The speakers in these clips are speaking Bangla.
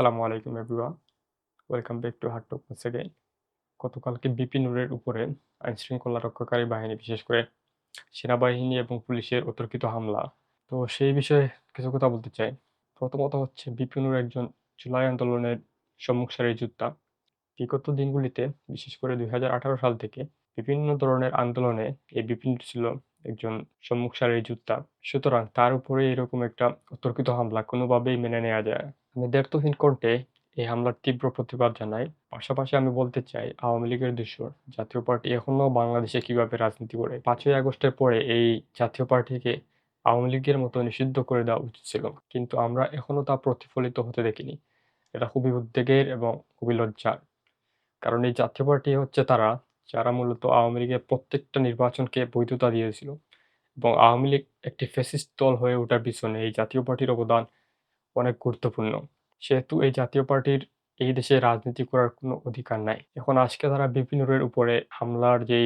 আসসালামু আলাইকুম everyone welcome back to heart talk again. গতকালকে বিপি নূরের উপরে আইনশৃঙ্খলা রক্ষাকারী বাহিনী, বিশেষ করে সেনাবাহিনী এবং পুলিশের অতর্কিত হামলা। তো সেই বিষয়ে কিছু কথা বলতে চাই। প্রথমত হচ্ছে বিপি নূর একজন জুলাই আন্দোলনের সম্মুখ সারির যোদ্ধা। বিগত দিনগুলিতে, বিশেষ করে দুই হাজার আঠারো সাল থেকে, বিভিন্ন ধরনের আন্দোলনে এই বিপিন ছিল একজন সম্মুখ সারির যোদ্ধা। সুতরাং তার উপরে এরকম একটা অতর্কিত হামলা কোনোভাবেই মেনে নেওয়া যায়। আমি দ্ব্যর্থহীন কণ্ঠে এই হামলার তীব্র প্রতিবাদ জানাই। পাশাপাশি আমি বলতে চাই, আওয়ামী লীগের দোষর জাতীয় পার্টি এখনও বাংলাদেশে কীভাবে রাজনীতি করে? পাঁচই আগস্টের পরে এই জাতীয় পার্টিকে আওয়ামী লীগের মতো নিষিদ্ধ করে দেওয়া উচিত ছিল। কিন্তু আমরা এখনও তা প্রতিফলিত হতে দেখিনি। এটা খুবই উদ্বেগের এবং খুবই লজ্জার। কারণ এই জাতীয় পার্টি হচ্ছে তারা, যারা মূলত আওয়ামী লীগের প্রত্যেকটা নির্বাচনকে বৈধতা দিয়েছিল। এবং আওয়ামী লীগ একটি ফ্যাসিস্ট দল হয়ে ওঠার পিছনে এই জাতীয় পার্টির অবদান অনেক গুরুত্বপূর্ণ। সেহেতু এই জাতীয় পার্টির এই দেশে রাজনীতি করার কোনো অধিকার নাই। এখন আজকে তারা বিপিনুরের উপরে হামলার যে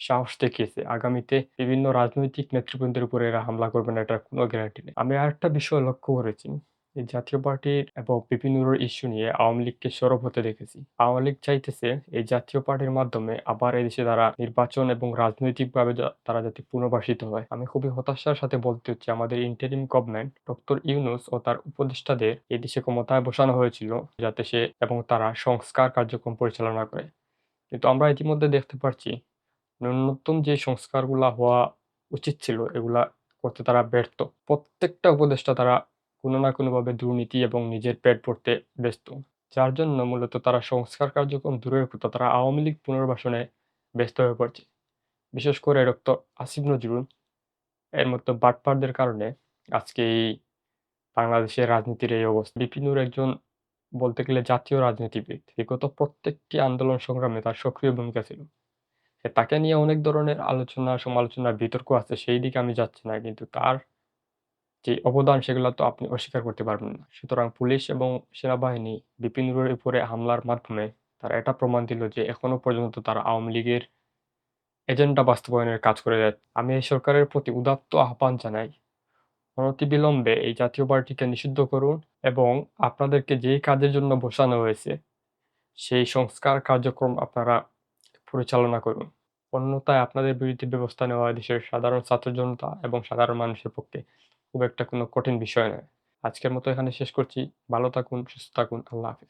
সাহস দেখিয়েছে, আগামীতে বিভিন্ন রাজনৈতিক নেতৃবৃন্দের উপরে এরা হামলা করবে না, এটার কোনো গ্যারান্টি নেই। আমি আরেকটা বিষয় লক্ষ্য করেছি। জাতীয় পার্টির এবং বিপিনুরের ইস্যু নিয়ে আওয়ামী লীগকে সরব হতে দেখেছি। আওয়ামী লীগ চাইতেছে এই জাতীয় পার্টির মাধ্যমে আবার এই দেশে তারা নির্বাচন এবং রাজনৈতিকভাবে তারা যাতে পুনর্বাসিত হয়। আমি খুবই হতাশার সাথে বলতে হচ্ছে, আমাদের ইন্টারিম গভর্নমেন্ট ডক্টর ইউনুস ও তার উপদেষ্টাদের এই দেশে ক্ষমতায় বসানো হয়েছিল যাতে সে এবং তারা সংস্কার কার্যক্রম পরিচালনা করে। কিন্তু আমরা ইতিমধ্যে দেখতে পাচ্ছি ন্যূনতম যে সংস্কারগুলা হওয়া উচিত ছিল, এগুলা করতে তারা ব্যর্থ। প্রত্যেকটা উপদেষ্টা তারা কোনো না কোনোভাবে দুর্নীতি এবং নিজের পেট ভরতে ব্যস্ত। যার জন্য মূলত তারা সংস্কার কার্যক্রম দূরের কথা তারা আওয়ামী লীগ পুনর্বাসনে ব্যস্ত হয়ে পড়ছে। বিশেষ করে ডক্টর আসিফ নজরুল, এর মতো বাটপারদের কারণে আজকে এই বাংলাদেশের রাজনীতির এই অবস্থা। বিপিনুর একজন বলতে গেলে জাতীয় রাজনীতিবিদ বিগত প্রত্যেকটি আন্দোলন সংগ্রামে তার সক্রিয় ভূমিকা ছিল। তাকে নিয়ে অনেক ধরনের আলোচনা সমালোচনা বিতর্ক আছে, সেই দিকে আমি যাচ্ছি না, কিন্তু তার যে অবদান সেগুলো তো আপনি অস্বীকার করতে পারবেন না। সুতরাং পুলিশ এবং সেনাবাহিনী বিপিনুরের উপরে হামলার মাধ্যমে তারা এটা প্রমাণ দিল যে এখনও পর্যন্ত তারা আওয়ামী লীগের এজেন্ডা বাস্তবায়নের কাজ করে যাচ্ছে আমি এই সরকারের প্রতি উদাত্ত আহ্বান জানাই। অনতিবিলম্বে এই জাতীয় পার্টিকে নিষিদ্ধ করুন এবং আপনাদেরকে যেই কাজের জন্য বসানো হয়েছে, সেই সংস্কার কার্যক্রম আপনারা পরিচালনা করুন। অন্যথায় আপনাদের বিরুদ্ধে ব্যবস্থা নেওয়া দেশের সাধারণ ছাত্র জনতা এবং সাধারণ মানুষের পক্ষে খুব একটা কোনো কঠিন বিষয় নয়। আজকের মতো এখানে শেষ করছি। ভালো থাকুন, সুস্থ থাকুন। আল্লাহ হাফিজ।